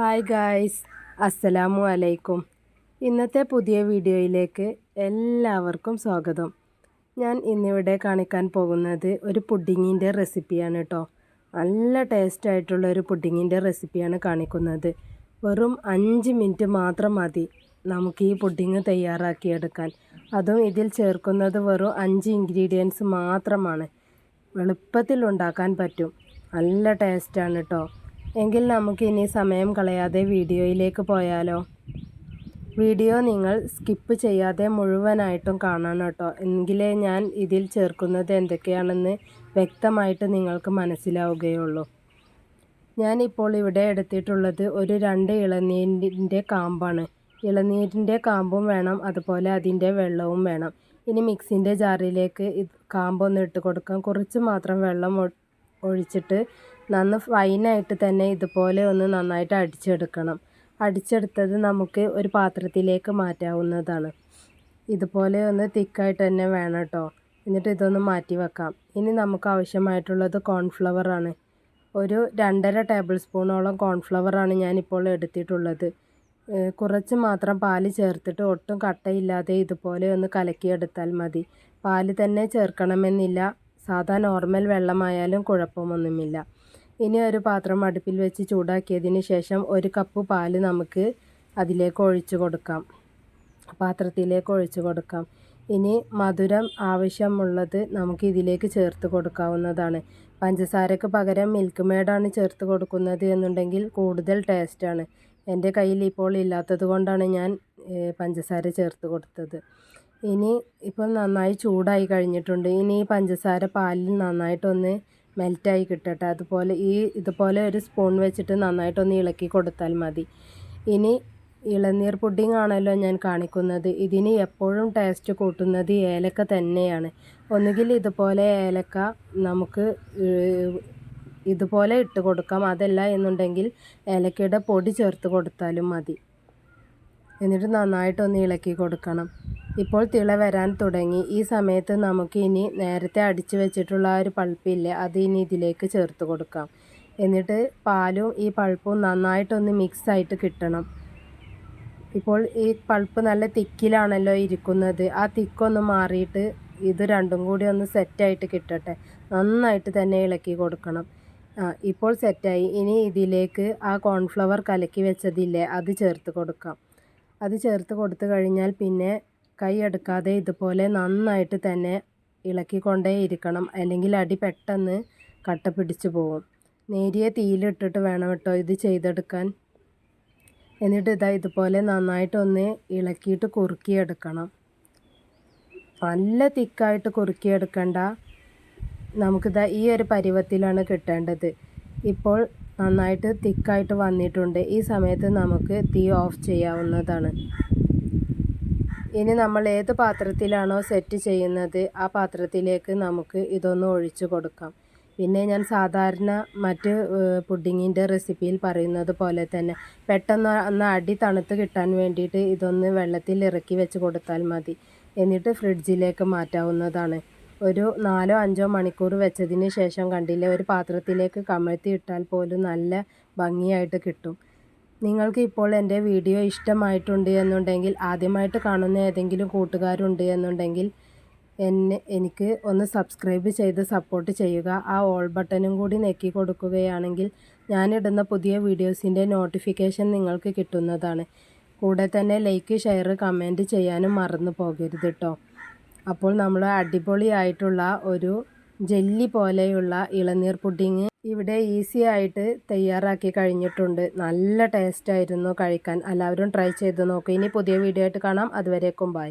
Hi guys അസ്സലാമു അലൈക്കും ഇന്നത്തെ പുതിയ വീഡിയോയിലേക്ക് എല്ലാവർക്കും സ്വാഗതം. ഞാൻ ഇന്നിവിടെ കാണിക്കാൻ പോകുന്നത് ഒരു പുഡിങ്ങിന്റെ റെസിപ്പിയാണ് കേട്ടോ. നല്ല ടേസ്റ്റ് ആയിട്ടുള്ള ഒരു പുഡിങ്ങിന്റെ റെസിപ്പിയാണ് കാണിക്കുന്നത്. വെറും അഞ്ച് മിനിറ്റ് മാത്രം മതി നമുക്ക് ഈ പുഡിങ് തയ്യാറാക്കിയെടുക്കാൻ. അതും ഇതിൽ ചേർക്കുന്നത് വെറും അഞ്ച് ഇൻഗ്രീഡിയൻസ് മാത്രമാണ്. എളുപ്പത്തിൽ ഉണ്ടാക്കാൻ പറ്റും. നല്ല ടേസ്റ്റാണ് കേട്ടോ. എങ്കിൽ നമുക്ക് ഇനി സമയം കളയാതെ വീഡിയോയിലേക്ക് പോയാലോ? വീഡിയോ നിങ്ങൾ സ്കിപ്പ് ചെയ്യാതെ മുഴുവനായിട്ടും കാണണം കേട്ടോ. എങ്കിലേ ഞാൻ ഇതിൽ ചേർക്കുന്നത് എന്തൊക്കെയാണെന്ന് വ്യക്തമായിട്ട് നിങ്ങൾക്ക് മനസ്സിലാവുകയുള്ളൂ. ഞാനിപ്പോൾ ഇവിടെ എടുത്തിട്ടുള്ളത് ഒരു രണ്ട് ഇളനീരിന്റെ കാമ്പാണ്. ഇളനീരിന്റെ കാമ്പും വേണം അതുപോലെ അതിന്റെ വെള്ളവും വേണം. ഇനി മിക്സിന്റെ ജാറിലേക്ക് കാമ്പൊന്ന് ഇട്ട് കൊടുക്കാം. കുറച്ച് മാത്രം വെള്ളം ഒഴിച്ചിട്ട് നന്ന് ഫൈനായിട്ട് തന്നെ ഇതുപോലെ ഒന്ന് നന്നായിട്ട് അടിച്ചെടുക്കണം. അടിച്ചെടുത്തത് നമുക്ക് ഒരു പാത്രത്തിലേക്ക് മാറ്റാവുന്നതാണ്. ഇതുപോലെ ഒന്ന് തിക്കായിട്ട് തന്നെ വേണം കേട്ടോ എന്നിട്ട് ഇതൊന്ന് മാറ്റി വെക്കാം. ഇനി നമുക്ക് ആവശ്യമായിട്ടുള്ളത് കോൺഫ്ലവറാണ് ഒരു രണ്ടര ടേബിൾ സ്പൂണോളം കോൺഫ്ലവറാണ് ഞാനിപ്പോൾ എടുത്തിട്ടുള്ളത്. കുറച്ച് മാത്രം പാൽ ചേർത്തിട്ട് ഒട്ടും കട്ടയില്ലാതെ ഇതുപോലെ ഒന്ന് കലക്കിയെടുത്താൽ മതി. പാൽ തന്നെ ചേർക്കണമെന്നില്ല. സാധാ നോർമൽ വെള്ളമായാലും കുഴപ്പമൊന്നുമില്ല. ഇനി ഒരു പാത്രം അടുപ്പിൽ വെച്ച് ചൂടാക്കിയതിന് ശേഷം ഒരു കപ്പ് പാൽ നമുക്ക് അതിലേക്ക് ഒഴിച്ചു കൊടുക്കാം. പാത്രത്തിലേക്ക് ഒഴിച്ചു കൊടുക്കാം. ഇനി മധുരം ആവശ്യമുള്ളത് നമുക്ക് ഇതിലേക്ക് ചേർത്ത് കൊടുക്കാവുന്നതാണ്. പഞ്ചസാരക്ക് പകരം മിൽക്ക് മേഡാണ് ചേർത്ത് കൊടുക്കുന്നത് എന്നുണ്ടെങ്കിൽ കൂടുതൽ ടേസ്റ്റാണ് എന്റെ കയ്യിൽ ഇപ്പോൾ ഇല്ലാത്തത് കൊണ്ടാണ് ഞാൻ പഞ്ചസാര ചേർത്ത് കൊടുത്തത്. ഇനി ഇപ്പോൾ നന്നായി ചൂടായി കഴിഞ്ഞിട്ടുണ്ട്. ഇനി ഈ പഞ്ചസാര പാലിൽ നന്നായിട്ടൊന്ന് മെൽറ്റായി കിട്ടട്ടെ. അതുപോലെ ഈ ഇതുപോലെ ഒരു സ്പൂൺ വെച്ചിട്ട് നന്നായിട്ടൊന്ന് ഇളക്കി കൊടുത്താൽ മതി. ഇനി ഇളനീർ പുഡിംഗ് ആണല്ലോ ഞാൻ കാണിക്കുന്നത്. ഇതിന് എപ്പോഴും ടേസ്റ്റ് കൂട്ടുന്നത് ഏലക്ക തന്നെയാണ്. ഒന്നുകിൽ ഇതുപോലെ ഏലക്ക നമുക്ക് ഇതുപോലെ ഇട്ട് കൊടുക്കാം. അതല്ല എന്നുണ്ടെങ്കിൽ ഏലക്കയുടെ പൊടി ചേർത്ത് കൊടുത്താലും മതി. എന്നിട്ട് നന്നായിട്ടൊന്ന് ഇളക്കി കൊടുക്കണം. ഇപ്പോൾ തിള വരാൻ തുടങ്ങി. ഈ സമയത്ത് നമുക്ക് ഇനി നേരത്തെ അടിച്ചു വെച്ചിട്ടുള്ള ആ ഒരു പൾപ്പില്ലേ അത് ഇനി ഇതിലേക്ക് ചേർത്ത് കൊടുക്കാം. എന്നിട്ട് പാലും ഈ പൾപ്പും നന്നായിട്ടൊന്ന് മിക്സ് ആയിട്ട് കിട്ടണം. ഇപ്പോൾ ഈ പൾപ്പ് നല്ല തിക്കിലാണല്ലോ ഇരിക്കുന്നത്. ആ തിക്കൊന്ന് മാറിയിട്ട് ഇത് രണ്ടും കൂടി ഒന്ന് സെറ്റായിട്ട് കിട്ടട്ടെ. നന്നായിട്ട് തന്നെ ഇളക്കി കൊടുക്കണം. ആ ഇപ്പോൾ സെറ്റായി ഇനി ഇതിലേക്ക് ആ കോൺഫ്ലവർ കലക്കി വെച്ചതില്ലേ അത് ചേർത്ത് കൊടുക്കാം. അത് ചേർത്ത് കൊടുത്തു കഴിഞ്ഞാൽ പിന്നെ കൈ എടുക്കാതെ ഇതുപോലെ നന്നായിട്ട് തന്നെ ഇളക്കിക്കൊണ്ടേ ഇരിക്കണം. അല്ലെങ്കിൽ അടി പെട്ടെന്ന് കട്ട പിടിച്ചു പോകും. നേരിയ തീയിലിട്ടിട്ട് വേണം കേട്ടോ ഇത് ചെയ്തെടുക്കാൻ. എന്നിട്ട് ഇതാ ഇതുപോലെ നന്നായിട്ടൊന്ന് ഇളക്കിയിട്ട് കുറുക്കിയെടുക്കണം. നല്ല തിക്കായിട്ട് കുറുക്കിയെടുക്കണ്ട. നമുക്കിതാ ഈ ഒരു പരുവത്തിലാണ് കിട്ടേണ്ടത്. ഇപ്പോൾ നന്നായിട്ട് തിക്കായിട്ട് വന്നിട്ടുണ്ട്. ഈ സമയത്ത് നമുക്ക് തീ ഓഫ് ചെയ്യാവുന്നതാണ്. ഇനി നമ്മൾ ഏത് പാത്രത്തിലാണോ സെറ്റ് ചെയ്യുന്നത് ആ പാത്രത്തിലേക്ക് നമുക്ക് ഇതൊന്ന് ഒഴിച്ചു കൊടുക്കാം. പിന്നെ ഞാൻ സാധാരണ മറ്റ് പുഡിങ്ങിന്റെ റെസിപ്പിയിൽ പറയുന്നത് പോലെ തന്നെ പെട്ടെന്ന് ഒന്ന് അടി തണുത്ത് കിട്ടാൻ വേണ്ടിയിട്ട് ഇതൊന്ന് വെള്ളത്തിൽ ഇറക്കി വെച്ച് കൊടുത്താൽ മതി. എന്നിട്ട് ഫ്രിഡ്ജിലേക്ക് മാറ്റാവുന്നതാണ്. ഒരു നാലോ അഞ്ചോ മണിക്കൂർ വെച്ചതിന് ശേഷം കണ്ടില്ലേ ഒരു പാത്രത്തിലേക്ക് കമഴ്ത്തി ഇട്ടാൽ പോലും നല്ല ഭംഗിയായിട്ട് കിട്ടും. നിങ്ങൾക്ക് ഇപ്പോൾ എന്റെ വീഡിയോ ഇഷ്ടമായിട്ടുണ്ട് എന്നുണ്ടെങ്കിൽ ആദ്യമായിട്ട് കാണുന്ന ഏതെങ്കിലും കൂട്ടുകാരുണ്ട് എന്നുണ്ടെങ്കിൽ എന്നെ എനിക്ക് ഒന്ന് സബ്സ്ക്രൈബ് ചെയ്ത് സപ്പോർട്ട് ചെയ്യുക. ആ ഓൾ ബട്ടനും കൂടി നെക്കി കൊടുക്കുകയാണെങ്കിൽ ഞാനിടുന്ന പുതിയ വീഡിയോസിന്റെ നോട്ടിഫിക്കേഷൻ നിങ്ങൾക്ക് കിട്ടുന്നതാണ്. കൂടെ തന്നെ ലൈക്ക് ഷെയർ കമന്റ് ചെയ്യാനും മറന്നു പോകരുത് കേട്ടോ അപ്പോൾ നമ്മൾ അടിപൊളിയായിട്ടുള്ള ഒരു ജെല്ലി പോലെയുള്ള ഇളനീർ പുഡിങ് ഇവിടെ ഈസി ആയിട്ട് തയ്യാറാക്കി കഴിഞ്ഞിട്ടുണ്ട്. നല്ല ടേസ്റ്റ് ആയിരുന്നു കഴിക്കാൻ. എല്ലാവരും ട്രൈ ചെയ്ത് നോക്കുക ഇനി പുതിയ വീഡിയോ ആയിട്ട് കാണാം. അതുവരേക്കും ബൈ